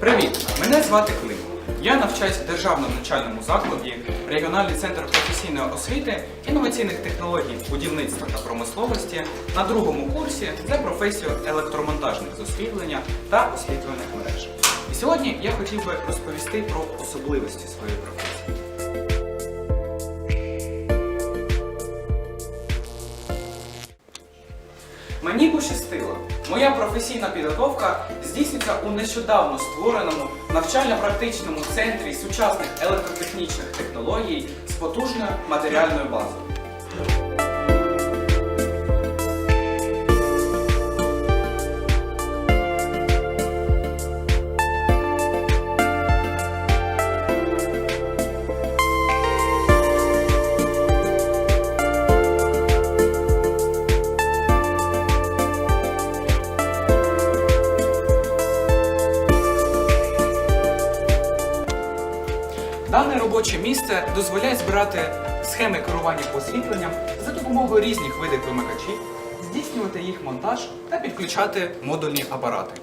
Привіт! Мене звати Клим. Я навчаюсь в державному навчальному закладі, регіональний центр професійної освіти, інноваційних технологій, будівництва та промисловості на другому курсі за професію електромонтажник з та освітлюваних мереж. І сьогодні я хотів би розповісти про особливості своєї професії. Мені пощастило. Моя професійна підготовка здійснюється у нещодавно створеному навчально-практичному центрі сучасних електротехнічних технологій з потужною матеріальною базою. Робоче місце дозволяє збирати схеми керування освітленням за допомогою різних видів вимикачів, здійснювати їх монтаж та підключати модульні апарати.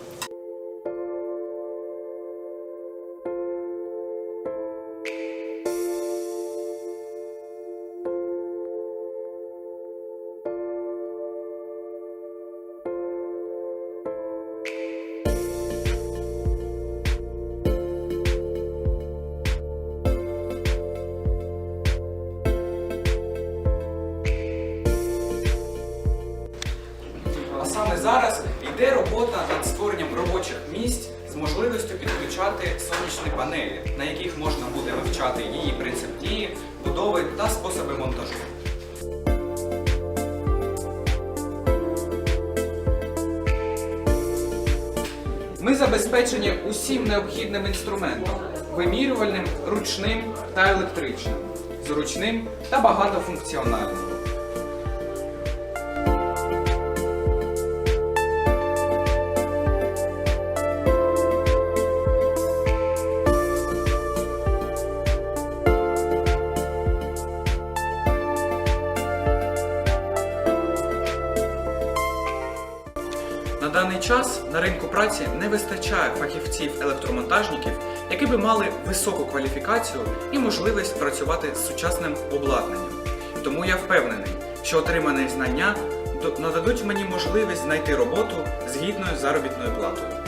Саме зараз йде робота над створенням робочих місць з можливістю підключати сонячні панелі, на яких можна буде вивчати її принцип дії, будови та способи монтажу. Ми забезпечені усім необхідним інструментом вимірювальним, ручним та електричним, зручним та багатофункціональним. На даний час на ринку праці не вистачає фахівців-електромонтажників, які би мали високу кваліфікацію і можливість працювати з сучасним обладнанням. Тому я впевнений, що отримані знання нададуть мені можливість знайти роботу з гідною заробітною платою.